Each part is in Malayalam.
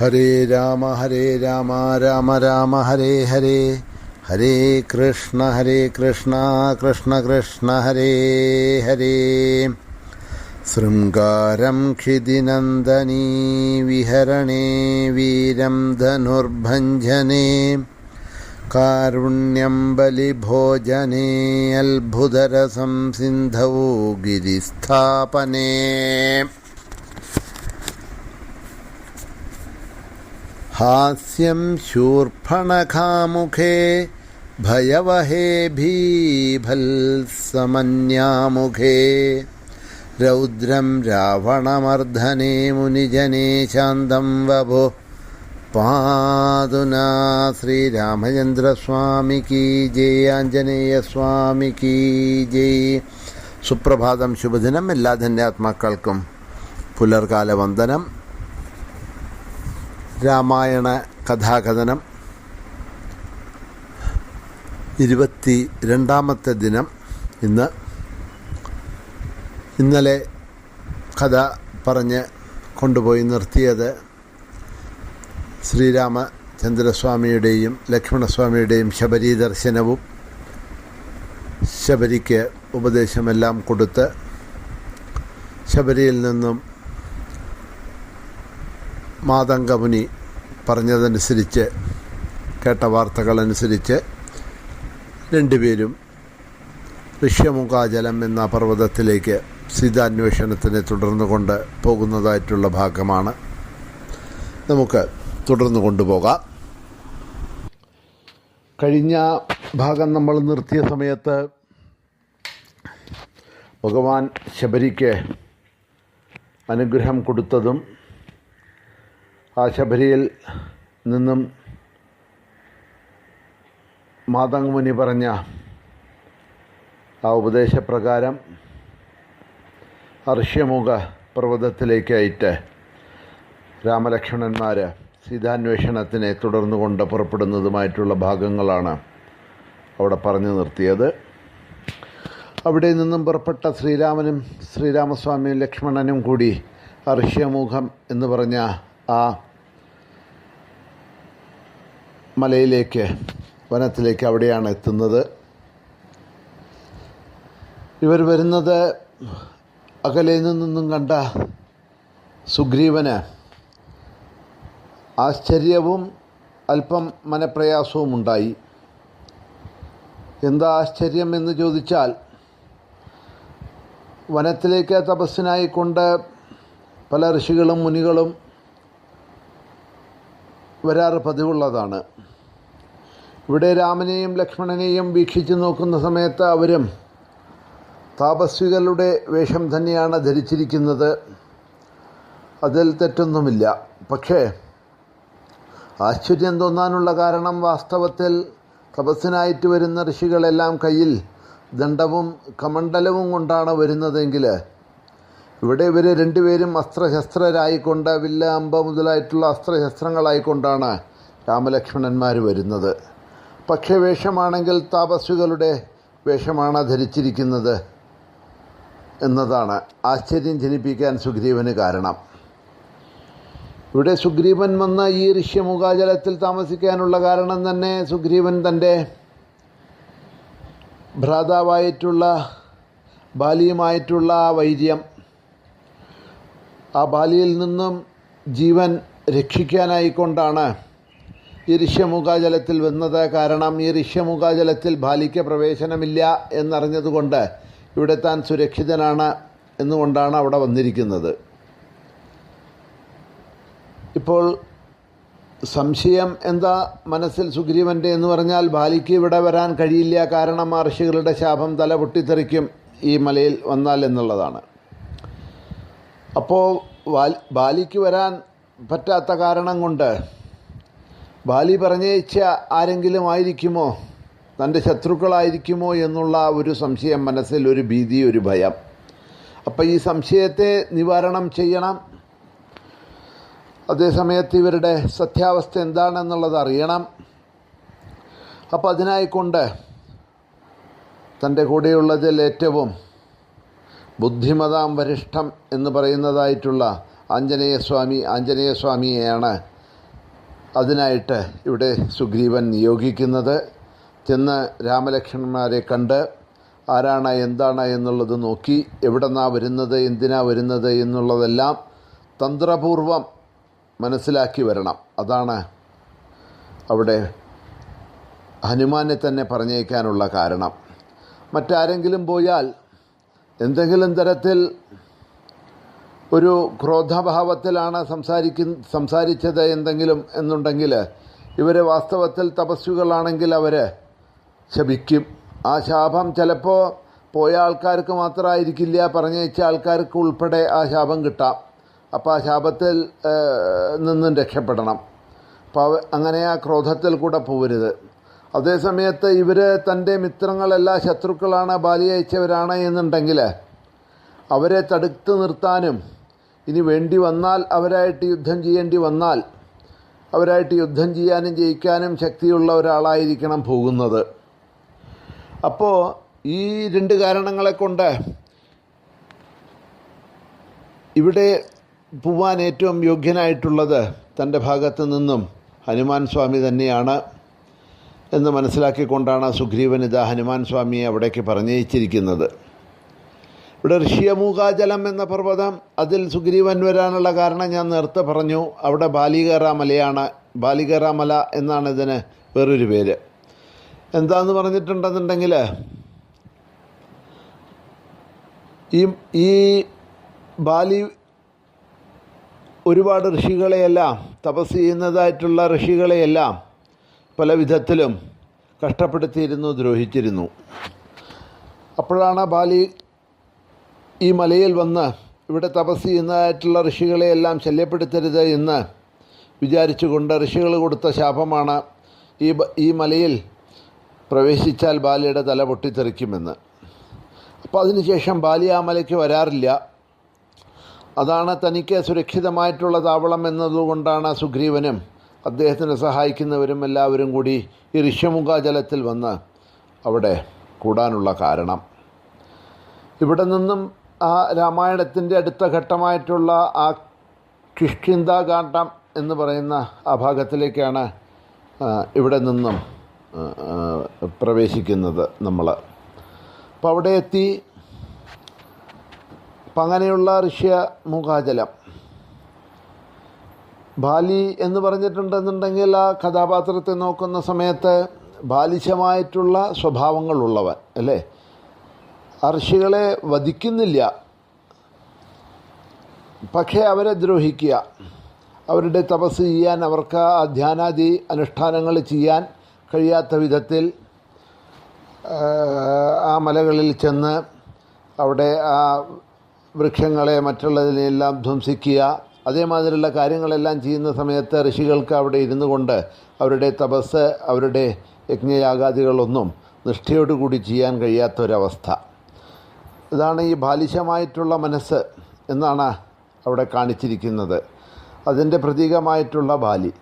हरे राम हरे राम राम राम, हरे हरे। हरे कृष्ण हरे कृष्ण कृष्ण कृष्ण, हरे हरे। शृङ्गारं क्षिदिनन्दनी विहरणे वीरं धनुर्भञ्जने। कारुण्यं बलिभोजने अल्भुधरसं सिन्धौ गिरिस्थापने। हास्यं शूर्पणखामुखे भयवहे भीभत्समन्यामुखे रौद्रं रावणमर्दने मुनिजने शान्तं वभो पादुना ശ്രീരാമചന്ദ്രസ്വാമിക്ക് ജയ് ആഞ്ജനേയസ്വാമിക്ക് ജയ് സുപ്രഭാതം ശുഭദിനം എല്ലാ ധന്യാത്മാക്കൾക്കും പുലർകാല വന്ദനം രാമായണ കഥാകഥനം ഇരുപത്തി രണ്ടാമത്തെ ദിനം ഇന്ന്. ഇന്നലെ കഥ പറഞ്ഞ് കൊണ്ടുപോയി നിർത്തിയത് ശ്രീരാമചന്ദ്രസ്വാമിയുടെയും ലക്ഷ്മണസ്വാമിയുടെയും ശബരി ദർശനവും ശബരിക്ക് ഉപദേശമെല്ലാം കൊടുത്ത് ശബരിയിൽ നിന്നും മാതങ്കമുനി പറഞ്ഞതനുസരിച്ച് കേട്ട വാർത്തകളനുസരിച്ച് രണ്ടുപേരും ഋഷ്യമുഖാജലം എന്ന പർവതത്തിലേക്ക് സീതാന്വേഷണത്തിനെ തുടർന്നുകൊണ്ട് പോകുന്നതായിട്ടുള്ള ഭാഗമാണ്. നമുക്ക് തുടർന്നു കൊണ്ടുപോകാം. കഴിഞ്ഞ ഭാഗം നമ്മൾ നിർത്തിയ സമയത്ത് ഭഗവാൻ ശബരിക്ക് അനുഗ്രഹം കൊടുത്തതും ആ ശബരിയിൽ നിന്നും മാതങ്മുനി പറഞ്ഞ ആ ഉപദേശപ്രകാരം അർഷ്യമുഖ പർവതത്തിലേക്കായിട്ട് രാമലക്ഷ്മണന്മാർ സീതാന്വേഷണത്തിനെ തുടർന്നുകൊണ്ട് പുറപ്പെടുന്നതുമായിട്ടുള്ള ഭാഗങ്ങളാണ് അവിടെ പറഞ്ഞു നിർത്തിയത്. അവിടെ നിന്നും പുറപ്പെട്ട ശ്രീരാമനും ശ്രീരാമസ്വാമിയും ലക്ഷ്മണനും കൂടി അർഷ്യമുഖം എന്ന് പറഞ്ഞ ആ മലയിലേക്ക് വനത്തിലേക്ക് അവിടെയാണ് എത്തുന്നത്. ഇവർ വരുന്നത് അകലെ നിന്നും കണ്ട സുഗ്രീവന് ആശ്ചര്യവും അല്പം മനപ്രയാസവും ഉണ്ടായി. എന്താ ആശ്ചര്യം എന്ന് ചോദിച്ചാൽ വനത്തിലേക്ക് തപസ്സിനായിക്കൊണ്ട് പല ഋഷികളും മുനികളും വരാറ് പതിവുള്ളതാണ്. ഇവിടെ രാമനെയും ലക്ഷ്മണനെയും വീക്ഷിച്ചു നോക്കുന്ന സമയത്ത് അവരും താപസ്വികളുടെ വേഷം തന്നെയാണ് ധരിച്ചിരിക്കുന്നത്. അതിൽ തെറ്റൊന്നുമില്ല. പക്ഷേ ആശ്ചര്യം തോന്നാനുള്ള കാരണം വാസ്തവത്തിൽ തപസ്സിനായിട്ട് വരുന്ന ഋഷികളെല്ലാം കയ്യിൽ ദണ്ഡവും കമണ്ഡലവും കൊണ്ടാണ് വരുന്നതെങ്കിൽ ഇവിടെ ഇവർ രണ്ടുപേരും അസ്ത്രശസ്ത്രരായിക്കൊണ്ട് വില്ല അമ്പ മുതലായിട്ടുള്ള അസ്ത്രശസ്ത്രങ്ങളായിക്കൊണ്ടാണ് രാമലക്ഷ്മണന്മാർ വരുന്നത്. പക്ഷേ വേഷമാണെങ്കിൽ താപസ്വികളുടെ വേഷമാണ് ധരിച്ചിരിക്കുന്നത് എന്നതാണ്. ആശ്ചര്യം ജനിപ്പിക്കാൻ സുഗ്രീവന് കാരണം. ഇവിടെ സുഗ്രീവൻ വന്ന ഈ ഋഷ്യമുഖാചലത്തിൽ താമസിക്കാനുള്ള കാരണം തന്നെ സുഗ്രീവൻ തന്റെ ഭ്രാതാവായിട്ടുള്ള ബാലിയുമായിട്ടുള്ള വൈര്യം. ആ ബാലിയിൽ നിന്നും ജീവൻ രക്ഷിക്കാനായിക്കൊണ്ടാണ് ഈ ഋഷ്യമുഖാജലത്തിൽ വന്നത്. കാരണം ഈ ഋഷ്യമുഖാജലത്തിൽ ബാലിക്ക് പ്രവേശനമില്ല എന്നറിഞ്ഞതുകൊണ്ട് ഇവിടെ താൻ സുരക്ഷിതനാണ് എന്നുകൊണ്ടാണ് അവിടെ വന്നിരിക്കുന്നത്. ഇപ്പോൾ സംശയം എന്താ മനസ്സിൽ സുഗ്രീവന്റെ എന്ന് പറഞ്ഞാൽ ബാലിക്ക് ഇവിടെ വരാൻ കഴിയില്ല. കാരണം മഹർഷികളുടെ ശാപം തല പൊട്ടിത്തെറിക്കും ഈ മലയിൽ വന്നാൽ എന്നുള്ളതാണ്. അപ്പോൾ ബാലിക്ക് വരാൻ പറ്റാത്ത കാരണം കൊണ്ട് ബാലി പറഞ്ഞയച്ച ആരെങ്കിലും ആയിരിക്കുമോ? തന്റെ ശത്രുക്കളായിരിക്കുമോ എന്നുള്ള ഒരു സംശയം മനസ്സിൽ ഒരു ഭീതി ഒരു ഭയം. അപ്പോൾ ഈ സംശയത്തെ നിവാരണം ചെയ്യണം. അതേസമയത്ത് ഇവരുടെ സത്യാവസ്ഥ എന്താണെന്നുള്ളത് അറിയണം. അപ്പോൾ അതിനായിക്കൊണ്ട് തന്റെ കൂടെയുള്ളതിൽ ഏറ്റവും ബുദ്ധിമതാം വരിഷ്ഠം എന്ന് പറയുന്നതായിട്ടുള്ള ആഞ്ജനേയസ്വാമി ആഞ്ജനേയസ്വാമിയെയാണ് അതിനായിട്ട് ഇവിടെ സുഗ്രീവൻ നിയോഗിക്കുന്നത്. ചെന്ന് രാമലക്ഷ്മണന്മാരെ കണ്ട് ആരാണ് എന്താണ് എന്നുള്ളത് നോക്കി എവിടെന്നാ വരുന്നത് എന്തിനാ വരുന്നത് എന്നുള്ളതെല്ലാം തന്ത്രപൂർവം മനസ്സിലാക്കി വരണം. അതാണ് അവിടെ ഹനുമാനെ തന്നെ പറഞ്ഞേക്കാനുള്ള കാരണം. മറ്റാരെങ്കിലും പോയാൽ എന്തെങ്കിലും തരത്തിൽ ഒരു ക്രോധഭാവത്തിലാണ് സംസാരിക്കുന്ന സംസാരിച്ചത് എന്തെങ്കിലും എന്നുണ്ടെങ്കിൽ ഇവർ വാസ്തവത്തിൽ തപസ്വികളാണെങ്കിൽ അവർ ശപിക്കും. ആ ശാപം ചിലപ്പോൾ പോയ ആൾക്കാർക്ക് മാത്രമായിരിക്കില്ല പറഞ്ഞയച്ച ആൾക്കാർക്ക് ഉൾപ്പെടെ ആ ശാപം കിട്ടാം. അപ്പോൾ ആ ശാപത്തിൽ നിന്നും രക്ഷപ്പെടണം. അപ്പോൾ അങ്ങനെ ആ ക്രോധത്തിൽ കൂടെ പോകരുത് അതേസമയത്ത് ഇവർ തന്റെ മിത്രങ്ങളെല്ലാം ശത്രുക്കളാണ് ബാലി അയച്ചവരാണ് എന്നുണ്ടെങ്കിൽ അവരെ തടുത്തു നിർത്താനും ഇനി വേണ്ടി വന്നാൽ അവരായിട്ട് യുദ്ധം ചെയ്യേണ്ടി വന്നാൽ അവരായിട്ട് യുദ്ധം ചെയ്യാനും ജയിക്കാനും ശക്തിയുള്ള ഒരാളായിരിക്കണം പോകുന്നത്. അപ്പോൾ ഈ രണ്ട് കാരണങ്ങളെ കൊണ്ട് ഇവിടെ പോവാൻ ഏറ്റവും യോഗ്യനായിട്ടുള്ളത് തന്റെ ഭാഗത്തു നിന്നും ഹനുമാൻ സ്വാമി തന്നെയാണ്. എന്ന് മനസ്സിലാക്കിക്കൊണ്ടാണ് സുഗ്രീവൻ ഇതാ ഹനുമാൻ സ്വാമിയെ അവിടേക്ക് പറഞ്ഞയച്ചിരിക്കുന്നത്. ഇവിടെ ഋഷിയമൂകാജലം എന്ന പർവതം അതിൽ സുഗ്രീവൻ വരാനുള്ള കാരണം ഞാൻ നേരത്തെ പറഞ്ഞു. അവിടെ ബാലികേറ മലയാണ് ബാലികേറ മല എന്നാണ് ഇതിന് വേറൊരു പേര്. എന്താന്ന് പറഞ്ഞിട്ടുണ്ടെന്നുണ്ടെങ്കിൽ ഈ ഈ ബാലി ഒരുപാട് ഋഷികളെയെല്ലാം തപസ് ചെയ്യുന്നതായിട്ടുള്ള ഋഷികളെയെല്ലാം പല വിധത്തിലും കഷ്ടപ്പെടുത്തിയിരുന്നു ദ്രോഹിച്ചിരുന്നു. അപ്പോഴാണ് ബാലി ഈ മലയിൽ വന്ന് ഇവിടെ തപസ് ചെയ്യുന്നതായിട്ടുള്ള ഋഷികളെയെല്ലാം ശല്യപ്പെടുത്തരുത് എന്ന് വിചാരിച്ചുകൊണ്ട് ഋഷികൾ കൊടുത്ത ശാപമാണ് ഈ ഈ മലയിൽ പ്രവേശിച്ചാൽ ബാലിയുടെ തല പൊട്ടിത്തെറിക്കുമെന്ന്. അപ്പോൾ അതിനുശേഷം ബാലി ആ മലയ്ക്ക് വരാറില്ല. അതാണ് തനിക്ക് സുരക്ഷിതമായിട്ടുള്ള താവളം എന്നതുകൊണ്ടാണ് സുഗ്രീവനും അദ്ദേഹത്തിനെ സഹായിക്കുന്നവരും എല്ലാവരും കൂടി ഈ ഋഷ്യമുഖാജലത്തിൽ വന്ന് അവിടെ കൂടാനുള്ള കാരണം. ഇവിടെ നിന്നും ആ രാമായണത്തിന്റെ അടുത്ത ഘട്ടമായിട്ടുള്ള ആ കിഷ്കിന്താകാന്ഡം എന്ന് പറയുന്ന ആ ഭാഗത്തിലേക്കാണ് ഇവിടെ നിന്നും പ്രവേശിക്കുന്നത് നമ്മൾ അപ്പോൾ അവിടെ എത്തി. അപ്പം അങ്ങനെയുള്ള ഋഷ്യ ബാലി എന്ന് പറഞ്ഞിട്ടുണ്ടെന്നുണ്ടെങ്കിൽ ആ കഥാപാത്രത്തെ നോക്കുന്ന സമയത്ത് ബാലിശമായിട്ടുള്ള സ്വഭാവങ്ങളുള്ളവൻ അല്ലേ? അർഷികളെ വധിക്കുന്നില്ല. പക്ഷേ അവരെ ദ്രോഹിക്കുക. അവരുടെ തപസ് ചെയ്യാൻ അവർക്ക് ആ ധ്യാനാദി അനുഷ്ഠാനങ്ങൾ ചെയ്യാൻ കഴിയാത്ത വിധത്തിൽ ആ മലകളിൽ ചെന്ന് അവിടെ ആ വൃക്ഷങ്ങളെ മറ്റുള്ളതിനെല്ലാം ധ്വംസിക്കുക. അതേമാതിരിയുള്ള കാര്യങ്ങളെല്ലാം ചെയ്യുന്ന സമയത്ത് ഋഷികൾക്ക് അവിടെ ഇരുന്നു കൊണ്ട് അവരുടെ തപസ് അവരുടെ യജ്ഞയാഗാദികളൊന്നും നിഷ്ഠയോടുകൂടി ചെയ്യാൻ കഴിയാത്തൊരവസ്ഥ. ഇതാണ് ഈ ബാലിശമായിട്ടുള്ള മനസ്സ് എന്നാണ് അവിടെ കാണിച്ചിരിക്കുന്നത്. അതിന്റെ പ്രതീകമായിട്ടുള്ള ബാലി.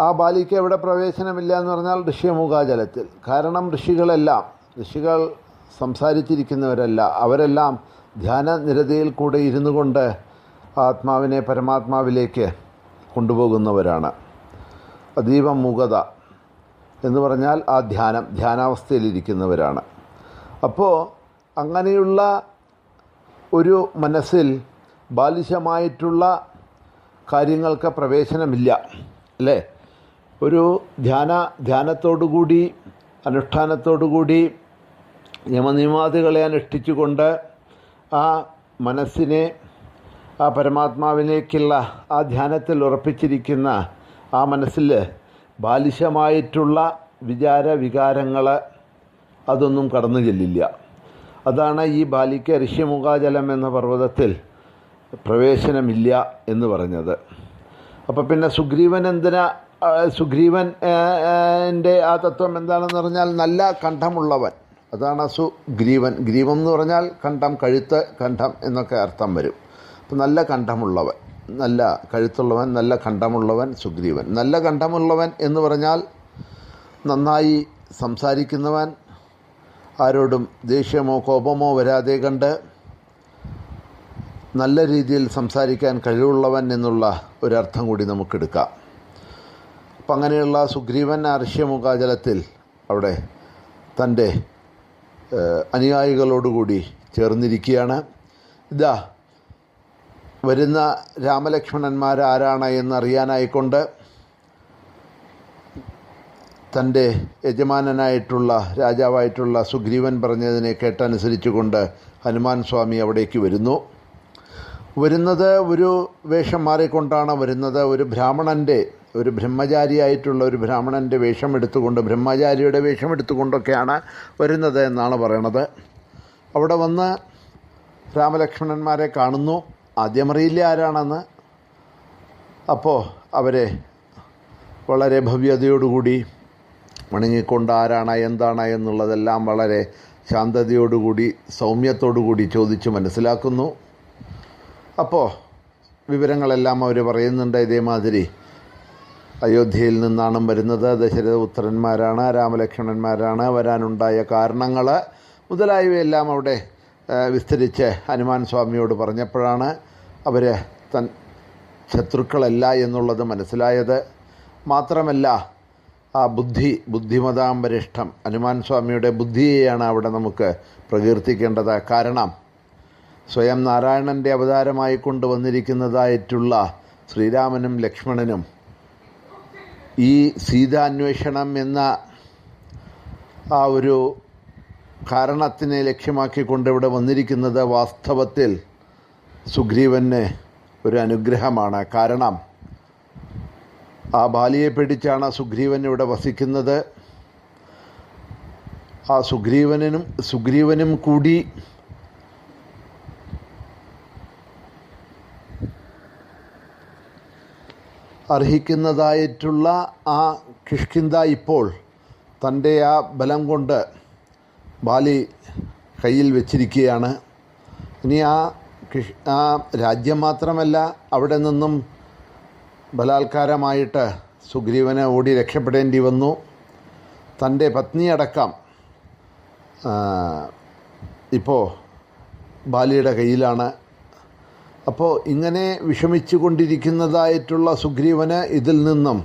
ആ ബാലിക്ക് എവിടെ പ്രവേശനമില്ല എന്ന് പറഞ്ഞാൽ ഋഷ്യമുഖാജലത്തിൽ കാരണം ഋഷികളെല്ലാം ഋഷികൾ സംസാരിച്ചിരിക്കുന്നവരല്ല അവരെല്ലാം ധ്യാന നിരതയിൽ കൂടെ ഇരുന്നു കൊണ്ട് ആത്മാവിനെ പരമാത്മാവിലേക്ക് കൊണ്ടുപോകുന്നവരാണ്. അതീവ മുഖത എന്ന് പറഞ്ഞാൽ ആ ധ്യാനം ധ്യാനാവസ്ഥയിലിരിക്കുന്നവരാണ് അപ്പോൾ അങ്ങനെയുള്ള ഒരു മനസ്സിൽ ബാലിശമായിട്ടുള്ള കാര്യങ്ങൾക്ക് പ്രവേശനമില്ല അല്ലേ? ഒരു ധ്യാന ധ്യാനത്തോടുകൂടി അനുഷ്ഠാനത്തോടുകൂടി നിയമനിയമാദികളെ അനുഷ്ഠിച്ചുകൊണ്ട് ആ മനസ്സിനെ ആ പരമാത്മാവിലേക്കുള്ള ആ ധ്യാനത്തിൽ ഉറപ്പിച്ചിരിക്കുന്ന ആ മനസ്സിൽ ബാലിശമായിട്ടുള്ള വിചാര വികാരങ്ങൾ അതൊന്നും കടന്നു ചെല്ലില്ല. അതാണ് ഈ ബാലിക്ക ഋഷ്യമുഖാജലം എന്ന പർവതത്തിൽ പ്രവേശനമില്ല എന്ന് പറഞ്ഞത്. അപ്പോൾ പിന്നെ സുഗ്രീവൻ എന്തിനാ സുഗ്രീവൻ എന്റെ ആ തത്വം എന്താണെന്ന് പറഞ്ഞാൽ നല്ല കണ്ഠമുള്ളവൻ. അതാണ് സുഗ്രീവൻ ഗ്രീവം എന്ന് പറഞ്ഞാൽ കണ്ഠം കഴുത്ത് കണ്ഠം എന്നൊക്കെ അർത്ഥം വരും. അപ്പം നല്ല കണ്ഠമുള്ളവൻ നല്ല കഴുത്തുള്ളവൻ നല്ല കണ്ഠമുള്ളവൻ സുഗ്രീവൻ. നല്ല കണ്ഠമുള്ളവൻ എന്ന് പറഞ്ഞാൽ നന്നായി സംസാരിക്കുന്നവൻ ആരോടും ദേഷ്യമോ കോപമോ വരാതെ കണ്ട് നല്ല രീതിയിൽ സംസാരിക്കാൻ കഴിവുള്ളവൻ എന്നുള്ള ഒരർത്ഥം കൂടി നമുക്കെടുക്കാം അപ്പം അങ്ങനെയുള്ള സുഗ്രീവൻ അർഷ്യമുഖാചലത്തിൽ അവിടെ തന്റെ അനുയായികളോടുകൂടി ചേർന്നിരിക്കുകയാണ്. ഇതാ വരുന്ന രാമലക്ഷ്മണന്മാർ ആരാണ് എന്നറിയാനായിക്കൊണ്ട് തന്റെ യജമാനനായിട്ടുള്ള രാജാവായിട്ടുള്ള സുഗ്രീവൻ പറഞ്ഞതിനെ കേട്ടനുസരിച്ചുകൊണ്ട് ഹനുമാൻ സ്വാമി അവിടേക്ക് വരുന്നു. വരുന്നത് ഒരു വേഷം മാറിക്കൊണ്ടാണ് വരുന്നത് ഒരു ബ്രാഹ്മണന്റെ ഒരു ബ്രഹ്മചാരിയായിട്ടുള്ള ഒരു ബ്രാഹ്മണന്റെ വേഷം എടുത്തുകൊണ്ട് ബ്രഹ്മചാരിയുടെ വേഷം എടുത്തുകൊണ്ടൊക്കെയാണ് വരുന്നത് എന്നാണ് പറയണത്. അവിടെ വന്ന് രാമലക്ഷ്മണന്മാരെ കാണുന്നു. ആദ്യം അറിയില്ല ആരാണെന്ന്. അപ്പോൾ അവരെ വളരെ ഭവ്യതയോടുകൂടി വണങ്ങിക്കൊണ്ട് ആരാണ് എന്താണ് എന്നുള്ളതെല്ലാം വളരെ ശാന്തതയോടുകൂടി സൗമ്യത്തോടുകൂടി ചോദിച്ച് മനസ്സിലാക്കുന്നു. അപ്പോൾ വിവരങ്ങളെല്ലാം അവർ പറയുന്നുണ്ട് ഇതേമാതിരി. അയോധ്യയിൽ നിന്നാണ് വരുന്നത്. ദശരഥ ഉത്തരന്മാരാണ് രാമലക്ഷ്മണന്മാരാണ് വരാനുണ്ടായ കാരണങ്ങൾ മുതലായവയെല്ലാം അവിടെ വിസ്തരിച്ച് ഹനുമാൻ സ്വാമിയോട് പറഞ്ഞപ്പോഴാണ് അവർ തൻ ശത്രുക്കളല്ല എന്നുള്ളത് മനസ്സിലായത്. മാത്രമല്ല ആ ബുദ്ധി ബുദ്ധിമതാംബരിഷ്ടം ഹനുമാൻ സ്വാമിയുടെ ബുദ്ധിയെയാണ് അവിടെ നമുക്ക് പ്രകീർത്തിക്കേണ്ടത്. കാരണം സ്വയം നാരായണന്റെ അവതാരമായി കൊണ്ടുവന്നിരിക്കുന്നതായിട്ടുള്ള ശ്രീരാമനും ലക്ഷ്മണനും ഈ സീതാന്വേഷണം എന്ന ആ ഒരു കാരണത്തിനെ ലക്ഷ്യമാക്കിക്കൊണ്ട് ഇവിടെ വന്നിരിക്കുന്നത് വാസ്തവത്തിൽ സുഗ്രീവന് ഒരു അനുഗ്രഹമാണ്. കാരണം ആ ബാലിയെ പിടിച്ചാണ് സുഗ്രീവൻ ഇവിടെ വസിക്കുന്നത്. ആ സുഗ്രീവനും സുഗ്രീവനും കൂടി അർഹിക്കുന്നതായിട്ടുള്ള ആ കിഷ്കിന്ത ഇപ്പോൾ തന്റെ ആ ബലം കൊണ്ട് ബാലി കയ്യിൽ വെച്ചിരിക്കുകയാണ്. ഇനി ആ കിഷ് ആ രാജ്യം മാത്രമല്ല അവിടെ നിന്നും ബലാത്കാരമായിട്ട് സുഗ്രീവനെ ഓടി രക്ഷപ്പെടേണ്ടി വന്നു. തന്റെ പത്നിയടക്കം ഇപ്പോൾ ബാലിയുടെ കയ്യിലാണ്. അപ്പോൾ ഇങ്ങനെ വിഷമിച്ചു കൊണ്ടിരിക്കുന്നതായിട്ടുള്ള സുഗ്രീവന് ഇതിൽ നിന്നും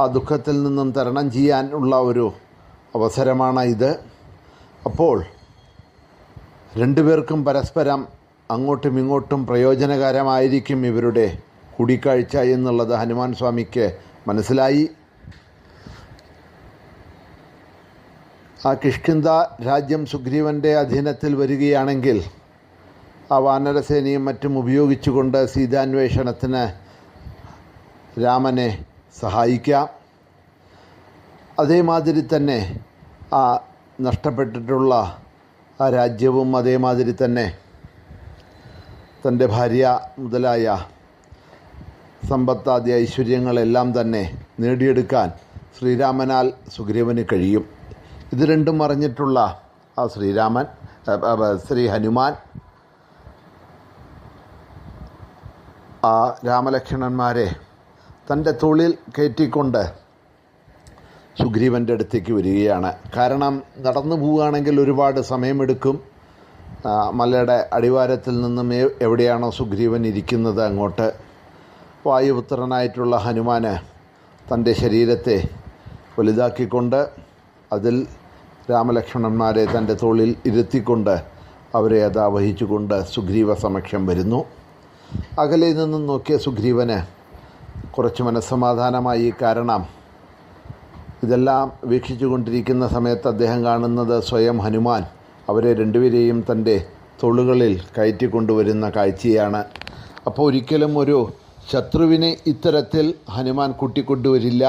ആ ദുഃഖത്തിൽ നിന്നും തരണം ചെയ്യാൻ ഉള്ള ഒരു അവസരമാണ് ഇത്. അപ്പോൾ രണ്ടുപേർക്കും പരസ്പരം അങ്ങോട്ടും ഇങ്ങോട്ടും പ്രയോജനകരമായിരിക്കും ഇവരുടെ കൂടിക്കാഴ്ച എന്നുള്ളത് ഹനുമാൻ സ്വാമിക്ക് മനസ്സിലായി. ആ കിഷ്കിന്ത രാജ്യം സുഗ്രീവന്റെ അധീനത്തിൽ വരികയാണെങ്കിൽ ആ വാനരസേനയും മറ്റും ഉപയോഗിച്ചുകൊണ്ട് സീതാന്വേഷണത്തിന് രാമനെ സഹായിക്കാം. അതേമാതിരി തന്നെ ആ നഷ്ടപ്പെട്ടിട്ടുള്ള ആ രാജ്യവും അതേമാതിരി തന്നെ തന്റെ ഭാര്യ മുതലായ സമ്പത്താദി ഐശ്വര്യങ്ങളെല്ലാം തന്നെ നേടിയെടുക്കാൻ ശ്രീരാമനാൽ സുഗ്രീവന് കഴിയും. ഇത് രണ്ടും അറിഞ്ഞിട്ടുള്ള ആ ശ്രീരാമൻ ശ്രീ ഹനുമാൻ ആ രാമലക്ഷ്മണന്മാരെ തന്റെ തൊഴിൽ കയറ്റിക്കൊണ്ട് സുഗ്രീവന്റെ അടുത്തേക്ക് വരികയാണ്. കാരണം നടന്നു പോവുകയാണെങ്കിൽ ഒരുപാട് സമയമെടുക്കും. മലയുടെ അടിവാരത്തിൽ നിന്നും എവിടെയാണോ സുഗ്രീവൻ ഇരിക്കുന്നത് അങ്ങോട്ട്. വായുപുത്രനായിട്ടുള്ള ഹനുമാന് തന്റെ ശരീരത്തെ വലുതാക്കിക്കൊണ്ട് അതിൽ രാമലക്ഷ്മണന്മാരെ തന്റെ തോളിൽ ഇരുത്തിക്കൊണ്ട് അവരെ അതാ വഹിച്ചുകൊണ്ട് സുഗ്രീവ സമക്ഷം വരുന്നു. അകലെ നിന്നും നോക്കിയ സുഗ്രീവന് കുറച്ച് മനസ്സമാധാനമായി. കാരണം ഇതെല്ലാം വീക്ഷിച്ചു കൊണ്ടിരിക്കുന്ന സമയത്ത് അദ്ദേഹം കാണുന്നത് സ്വയം ഹനുമാൻ അവരെ രണ്ടുപേരെയും തന്റെ തൊളുകളിൽ കയറ്റിക്കൊണ്ടുവരുന്ന കാഴ്ചയാണ്. അപ്പോൾ ഒരിക്കലും ഒരു ശത്രുവിനെ ഇത്തരത്തിൽ ഹനുമാൻ കൂട്ടിക്കൊണ്ടുവരില്ല.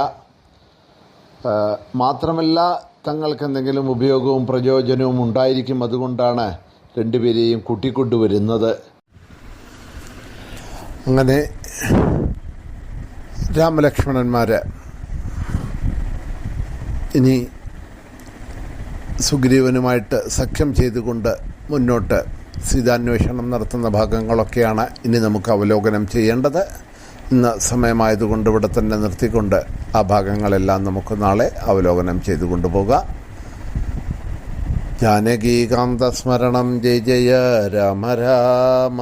മാത്രമല്ല തങ്ങൾക്ക് എന്തെങ്കിലും ഉപയോഗവും പ്രയോജനവും ഉണ്ടായിരിക്കും. അതുകൊണ്ടാണ് രണ്ടുപേരെയും കൂട്ടിക്കൊണ്ടുവരുന്നത്. അങ്ങനെ രാമലക്ഷ്മണന്മാർ ഇനി സുഗ്രീവനുമായിട്ട് സഖ്യം ചെയ്തുകൊണ്ട് മുന്നോട്ട് സീതാന്വേഷണം നടത്തുന്ന ഭാഗങ്ങളൊക്കെയാണ് ഇനി നമുക്ക് അവലോകനം ചെയ്യേണ്ടത്. ഇന്ന് സമയമായതുകൊണ്ട് ഇവിടെ തന്നെ നിർത്തിക്കൊണ്ട് ആ ഭാഗങ്ങളെല്ലാം നമുക്ക് നാളെ അവലോകനം ചെയ്തു കൊണ്ടുപോകാം ജാനകീകാന്തസ്മരണം ജയ ജയ രാമ രാമ.